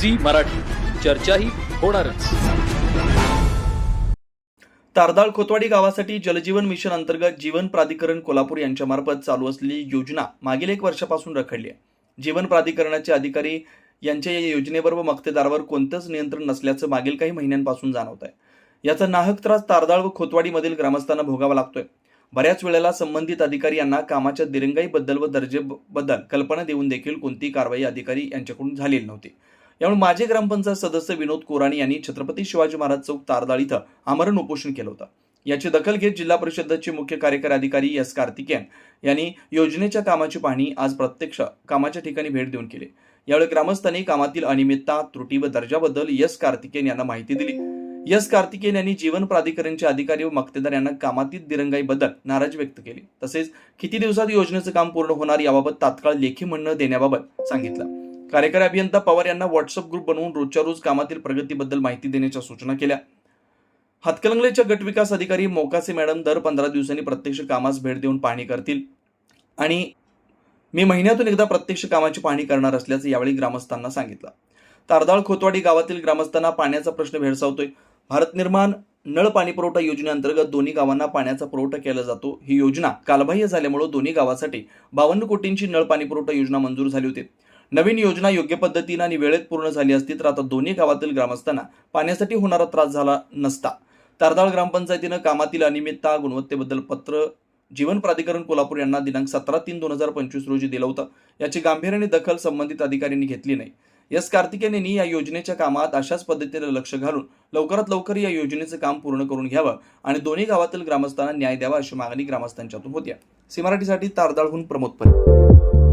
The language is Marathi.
झी मराठी. चर्चाही होणारच. तारदाळ खोतवाडी गावासाठी जलजीवन मिशन अंतर्गत जीवन प्राधिकरण कोल्हापूर यांच्यामार्फत चालू असलेली योजना मागील एक वर्षापासून रखडली आहे. जीवन प्राधिकरणाचे अधिकारी यांच्या या योजनेवर व मक्तेदारावर कोणतंच नियंत्रण नसल्याचं मागील काही महिन्यांपासून जाणवत आहे. याचा नाहक त्रास तारदाळ व खोतवाडीमधील ग्रामस्थांना भोगावा लागतोय. बऱ्याच वेळेला संबंधित अधिकारी यांना कामाच्या दिरंगाईबद्दल व दर्जेबद्दल कल्पना देऊन देखील कोणतीही कारवाई अधिकारी यांच्याकडून झालेली नव्हती. यामुळे माजी ग्रामपंचायत सदस्य विनोद कोराणी यांनी छत्रपती शिवाजी महाराज चौक तारदाळ इथं आमरण उपोषण केलं होतं. याची दखल घेत जिल्हा परिषदेचे मुख्य कार्यकारी अधिकारी एस कार्तिकेयन यांनी योजनेच्या कामाची पाहणी आज प्रत्यक्ष कामाच्या ठिकाणी भेट देऊन केली. यावेळी ग्रामस्थांनी कामातील अनियमितता त्रुटी व दर्जाबद्दल एस कार्तिकेयन यांना माहिती दिली. एस कार्तिकेयन यांनी जीवन प्राधिकरणचे अधिकारी व मक्तेदार यांना कामातील दिरंगाईबद्दल नाराजी व्यक्त केली. तसेच किती दिवसात योजनेचं काम पूर्ण होणार याबाबत तात्काळ लेखी म्हणणं देण्याबाबत सांगितलं. कार्यकारी अभियंता पवार यांना व्हॉट्सअप ग्रुप बनवून रोजच्या रोज कामातील प्रगतीबद्दल माहिती देण्याच्या सूचना केल्या. हातकलंगलेच्या गटविकास अधिकारी मोकासे मॅडम दर पंधरा दिवसांनी प्रत्यक्ष कामास भेट देऊन पाहणी करतील. आणि मी महिन्यातून एकदा प्रत्यक्ष कामाची पाहणी करणार असल्याचं यावेळी ग्रामस्थांना सांगितलं. तारदाळ खोतवाडी गावातील ग्रामस्थांना पाण्याचा प्रश्न भेडसावतोय. भारत निर्माण नळ पाणी पुरवठा योजनेअंतर्गत दोन्ही गावांना पाण्याचा पुरवठा केला जातो. ही योजना कालबाह्य झाल्यामुळे दोन्ही गावासाठी बावन्न कोटींची नळ पाणी पुरवठा योजना मंजूर झाली होती. नवीन योजना योग्य पद्धतीनं आणि वेळेत पूर्ण झाली असती तर आता दोन्ही गावातील ग्रामस्थांना पाण्यासाठी होणारा त्रास झाला नसता. तारदाळ ग्रामपंचायतीनं कामातील अनियमितता गुणवत्तेबद्दल पत्र जीवन प्राधिकरण कोल्हापूर यांना दिनांक सतरा तीन दोन हजार पंचवीस रोजी दिलं होतं. याची गांभीर्याने दखल संबंधित अधिकाऱ्यांनी घेतली नाही. एस कार्तिकेयन यांनी या योजनेच्या कामात अशाच पद्धतीने लक्ष घालून लवकरात लवकर या योजनेचं काम पूर्ण करून घ्यावं आणि दोन्ही गावातील ग्रामस्थांना न्याय द्यावा अशी मागणी ग्रामस्थांच्यातून होत्या सी मराठीसाठी तारदाळहून प्रमोद परे